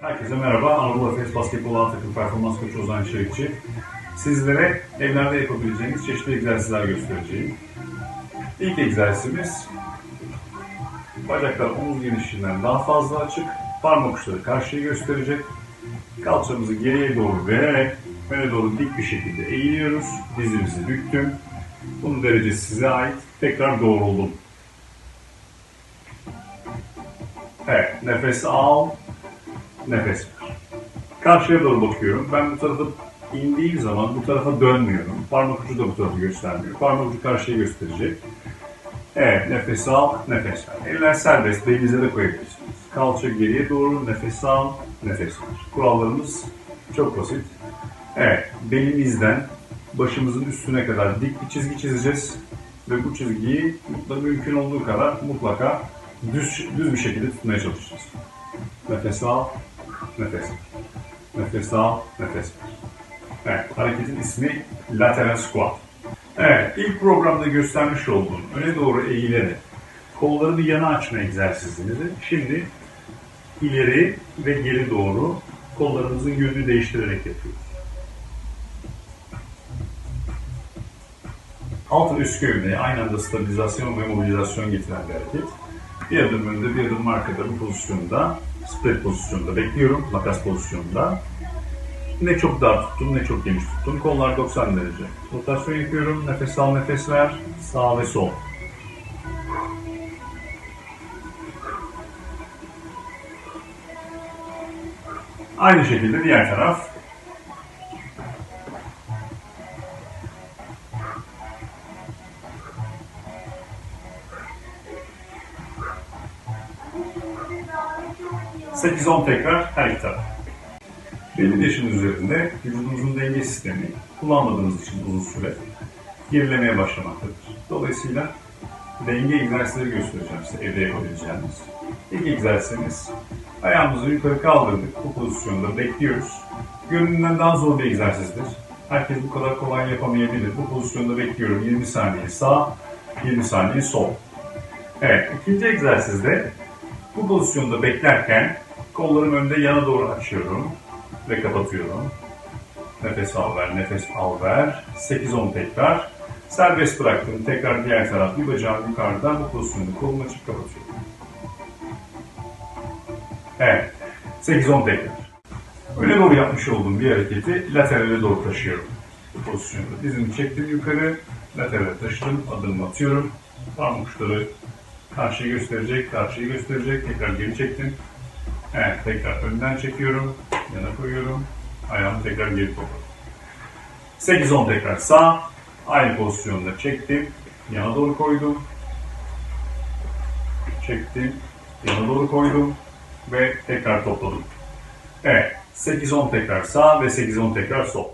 Herkese merhaba. Anadolu Efes Basketbol A takım performans koçu Ozan Çelikçi. Sizlere evlerde yapabileceğiniz çeşitli egzersizler göstereceğim. İlk egzersizimiz bacaklar omuz genişliğinden daha fazla açık. Parmak uçları karşıya gösterecek. Kalçamızı geriye doğru vererek öne doğru dik bir şekilde eğiliyoruz. Dizimizi büktüm. Bunun derecesi size ait. Tekrar doğruldum. Evet, nefes al, nefes. Karşıya doğru bakıyorum. Ben bu tarafa indiğim zaman bu tarafa dönmüyorum. Parmak ucu da bu tarafı göstermiyor. Parmak ucu karşıya gösterecek. Evet, nefes al, nefes ver. Eller serbest, belinize de koyabilirsiniz. Kalça geriye doğru, nefes al, nefes ver. Kurallarımız çok basit. Evet, belimizden başımızın üstüne kadar dik bir çizgi çizeceğiz. Ve bu çizgiyi mümkün olduğu kadar mutlaka düz, düz bir şekilde tutmaya çalışacağız. Nefes al, nefes. Nefes al, nefes ver. Evet, hareketin ismi lateral squat. Evet, ilk programda göstermiş olduğum öne doğru eğilerek kolları bir yana açma egzersizimizi şimdi ileri ve geri doğru kollarımızın yönünü değiştirerek yapıyoruz. Alt üst gövdeye aynı anda stabilizasyon ve mobilizasyon getiren bir hareket. Bir adım önde, bir adım arkada bu pozisyonda, split pozisyonda bekliyorum, makas pozisyonunda. Ne çok dar tuttum, ne çok geniş tuttum. Kollar 90 derece. Rotasyon yapıyorum. Nefes al, nefes ver. Sağ ve sol. Aynı şekilde diğer taraf. Sekiz on tekrar her iki taraf. Belli yaşın üzerinde vücudumuzun denge sistemi kullanmadığımız için uzun süre gerilemeye başlamaktadır. Dolayısıyla denge egzersizleri göstereceğim size evde yapabileceğiniz. İlk egzersizimiz ayağımızı yukarı kaldırdık. Bu pozisyonda bekliyoruz. Görünümden daha zor bir egzersizdir. Herkes bu kadar kolay yapamayabilir. Bu pozisyonda bekliyorum. 20 saniye sağ, 20 saniye sol. Evet, ikinci egzersizde bu pozisyonda beklerken kollarım önde yana doğru açıyorum ve kapatıyorum. Nefes al ver, nefes al ver. 8-10 tekrar. Serbest bıraktım. Tekrar diğer taraf bir bacağım yukarıdan bu pozisyonda kolumu açıp kapatıyorum. Evet. 8-10 tekrar. Öne doğru yapmış olduğum bir hareketi laterale doğru taşıyorum. Bu pozisyonda dizimi çektim yukarı. Laterale taşıdım. Adımımı atıyorum. Parmak uçları karşıyı gösterecek, karşıyı gösterecek. Tekrar geri çektim. Evet, tekrar önden çekiyorum. Yana koyuyorum. Ayağımı tekrar geri topladım. 8-10 tekrar sağ. Aynı pozisyonda çektim. Yana doğru koydum. Çektim. Yana doğru koydum. Ve tekrar topladım. Evet. 8-10 tekrar sağ ve 8-10 tekrar sol.